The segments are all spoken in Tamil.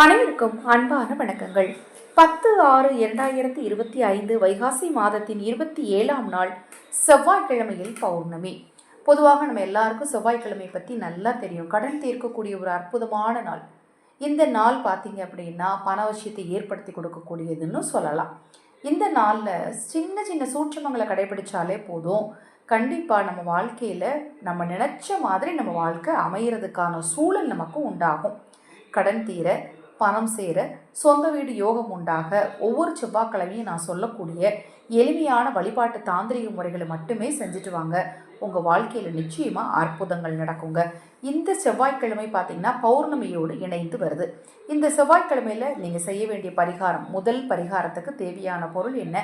அனைவருக்கும் அன்பான வணக்கங்கள். பத்து ஆறு இரண்டாயிரத்தி இருபத்தி ஐந்து வைகாசி மாதத்தின் இருபத்தி ஏழாம் நாள் செவ்வாய்க்கிழமையில் பௌர்ணமி. பொதுவாக நம்ம எல்லாருக்கும் செவ்வாய்க்கிழமை பற்றி நல்லா தெரியும். கடன் தீர்க்கக்கூடிய ஒரு அற்புதமான நாள். இந்த நாள் பார்த்தீங்க அப்படின்னா பண விஷயத்தை ஏற்படுத்தி கொடுக்கக்கூடியதுன்னு சொல்லலாம். இந்த நாளில் சின்ன சின்ன சூட்சமங்களை கடைபிடிச்சாலே போதும். கண்டிப்பாக நம்ம வாழ்க்கையில் நம்ம நினச்ச மாதிரி நம்ம வாழ்க்கை அமையிறதுக்கான சூழல் நமக்கு உண்டாகும். கடன் தீர பணம் சேர சொந்த வீடு யோகம் உண்டாக ஒவ்வொரு செவ்வாய்க்கிழமையும் நான் சொல்லக்கூடிய எளிமையான வழிபாட்டு தாந்திரிக முறைகளை மட்டுமே செஞ்சுட்டு வாங்க. உங்கள் வாழ்க்கையில் நிச்சயமாக அற்புதங்கள் நடக்குங்க. இந்த செவ்வாய்க்கிழமை பார்த்தீங்கன்னா பௌர்ணமியோடு இணைந்து வருது. இந்த செவ்வாய்க்கிழமையில் நீங்கள் செய்ய வேண்டிய பரிகாரம் முதல் பரிகாரத்துக்கு தேவையான பொருள் என்ன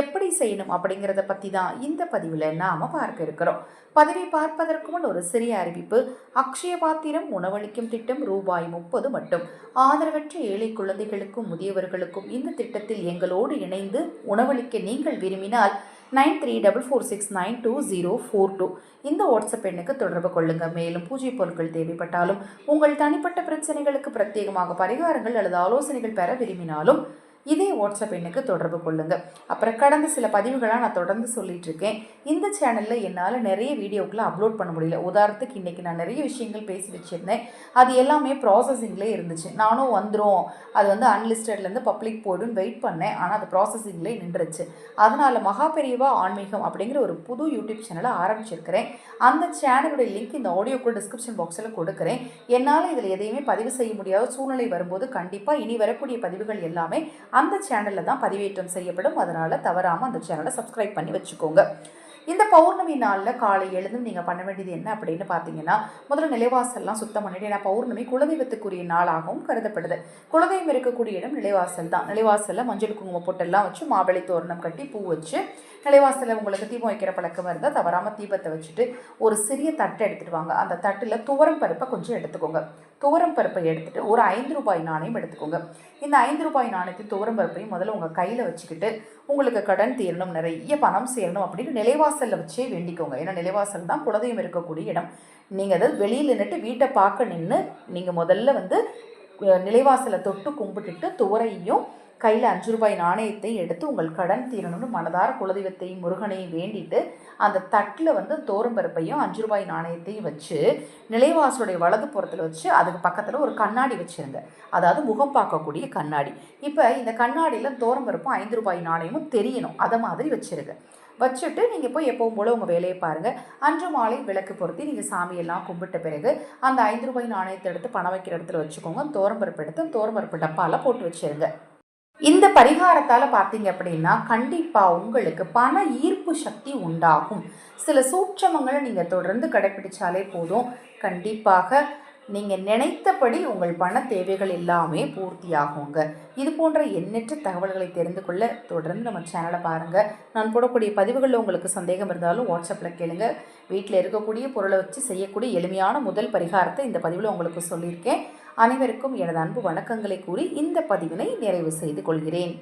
எப்படி செய்யணும் அப்படிங்கிறத பற்றி தான் இந்த பதிவில் நாம் பார்க்க இருக்கிறோம். பதிவை பார்ப்பதற்கு முன் ஒரு சிறிய அறிவிப்பு. அக்ஷய பாத்திரம் உணவளிக்கும் திட்டம் ரூபாய் முப்பது மட்டும். ஆதரவற்ற ஏழை குழந்தைகளுக்கும் முதியவர்களுக்கும் இந்த திட்டத்தில் எங்களோடு இணைந்து உணவளிக்க நீங்கள் விரும்பினால் nine three double four six nine two zero four two. இந்த வாட்ஸ்அப் எண்ணுக்கு தொடர்பு கொள்ளுங்கள் மேலும் பூஜை பொருட்கள் தேவைப்பட்டாலும் உங்கள் தனிப்பட்ட பிரச்சனைகளுக்கு பிரத்யேகமாக பரிகாரங்கள் அல்லது ஆலோசனைகள் பெற விரும்பினாலும் இதே வாட்ஸ்அப் எண்ணுக்கு தொடர்பு கொள்ளுங்கள் அப்புறம் கடந்த சில பதிவுகளாக நான் தொடர்ந்து சொல்லிட்டு இருக்கேன் இந்த சேனலில் என்னால் நிறைய வீடியோக்களை அப்லோட் பண்ண முடியல. உதாரணத்துக்கு இன்றைக்கி நான் நிறைய விஷயங்கள் பேசி வச்சுருந்தேன். அது எல்லாமே ப்ராசஸிங்லேயே இருந்துச்சு. நானும் வந்துடும் அது வந்து அன்லிஸ்டட்லேருந்து பப்ளிக் போய்டுன்னு வெயிட் பண்ணேன். ஆனால் அது ப்ராசஸிங்லேயே நின்றுச்சு. அதனால் மகா பெரியவா ஆன்மீகம் அப்படிங்கிற ஒரு புது யூடியூப் சேனலை ஆரம்பிச்சிருக்கிறேன். அந்த சேனலுடைய லிங்க் இந்த ஆடியோக்குள்ள டிஸ்கிரிப்ஷன் பாக்ஸில் கொடுக்குறேன். என்னால் இதில் எதையுமே பதிவு செய்ய முடியாத சூழ்நிலை வரும்போது கண்டிப்பாக இனி வரக்கூடிய பதிவுகள் எல்லாமே அந்த சேனலில் தான் பதிவேற்றம் செய்யப்படும். அதனால் தவறாமல் அந்த சேனலை சப்ஸ்கிரைப் பண்ணி வச்சுக்கோங்க. இந்த பௌர்ணமி நாளில் காலை எழுந்தும் நீங்கள் பண்ண வேண்டியது என்ன அப்படின்னு பார்த்தீங்கன்னா முதல்ல நிலைவாசல்லாம் சுத்தம் பண்ணிட்டு ஏன்னா பௌர்ணமி குலதெய்வத்துக்குரிய நாளாகவும் கருதப்படுது. குலதெய்வம் இருக்கக்கூடிய இடம் நிலைவாசல் தான். நிலைவாசலில் மஞ்சள் குங்குமம் பொட்டெல்லாம் வச்சு மாவிளை தோரணம் கட்டி பூ வச்சு நிலைவாசலில் உங்களுக்கு தீபம் வைக்கிற பழக்கம் இருந்தால் தவறாமல் தீபத்தை வச்சுட்டு ஒரு சிறிய தட்டை எடுத்துகிட்டு வாங்க. அந்த தட்டில் துவரம் பருப்பை கொஞ்சம் எடுத்துக்கோங்க. துவரம் பருப்பை எடுத்துகிட்டு ஒரு ஐந்து ரூபாய் நாணயம் எடுத்துக்கோங்க. இந்த ஐந்து ரூபாய் நாணயத்தையும் துவரம் பருப்பையும் முதல்ல உங்கள் கையில் வச்சுக்கிட்டு உங்களுக்கு கடன் தீரணும் நிறைய பணம் சேரணும் அப்படின்னு நிலைவாசலில் வச்சே வேண்டிக்கோங்க. ஏன்னா நிலைவாசல் தான் குலதெய்வம் இருக்கக்கூடிய இடம். நீங்கள் அதை வெளியில் நின்றுட்டு வீட்டை பார்க்க நின்று நீங்கள் முதல்ல வந்து நிலைவாசலை தொட்டு கும்பிட்டுட்டு துவரையும் கையில் அஞ்சு ரூபாய் நாணயத்தை எடுத்து உங்கள் கடன் தீரணும்னு மனதார குலதெய்வத்தையும் முருகனையும் வேண்டிட்டு அந்த தட்டில் வந்து தோரம்பருப்பையும் அஞ்சு ரூபாய் நாணயத்தையும் வச்சு நிலைவாசலுடைய வலது புறத்தில் வச்சு அதுக்கு பக்கத்தில் ஒரு கண்ணாடி வச்சுருங்க. அதாவது முகம் பார்க்கக்கூடிய கண்ணாடி. இப்போ இந்த கண்ணாடியில் தோரம்பருப்பும் ஐந்து ரூபாய் நாணயமும் தெரியணும். அதை மாதிரி வச்சுருங்க. வச்சுட்டு நீங்கள் போய் எப்பவும் போல் உங்கள் வேலையை பாருங்கள் அன்று மாலை விளக்கு பொருத்தி நீங்கள் சாமியெல்லாம் கும்பிட்ட பிறகு அந்த ஐந்து ரூபாய் நாணயத்தை எடுத்து பணம் வைக்கிற இடத்துல வச்சுக்கோங்க. தோரம்பருப்பு எடுத்து தோரம்பருப்பு டப்பாவில் போட்டு வச்சுருங்க. இந்த பரிகாரத்தால் பார்த்தீங்க அப்படின்னா கண்டிப்பாக உங்களுக்கு பண ஈர்ப்பு சக்தி உண்டாகும். சில சூட்சமங்களை நீங்கள் தொடர்ந்து கடைப்பிடிச்சாலே போதும். கண்டிப்பாக நீங்கள் நினைத்தபடி உங்கள் பண தேவைகள் எல்லாமே பூர்த்தியாகுங்க. இது போன்ற எண்ணற்ற தகவல்களை தெரிந்து கொள்ள தொடர்ந்து நம்ம சேனலை பாருங்கள் நான் போடக்கூடிய பதிவுகளில் உங்களுக்கு சந்தேகம் இருந்தாலும் வாட்ஸ்அப்பில் கேளுங்க. வீட்டில் இருக்கக்கூடிய பொருளை வச்சு செய்யக்கூடிய எளிமையான முதல் பரிகாரத்தை இந்த பதிவில் உங்களுக்கு சொல்லியிருக்கேன். அனைவருக்கும் எனது அன்பு வணக்கங்களை கூறி இந்த பதிவினை நிறைவு செய்து கொள்கிறேன்.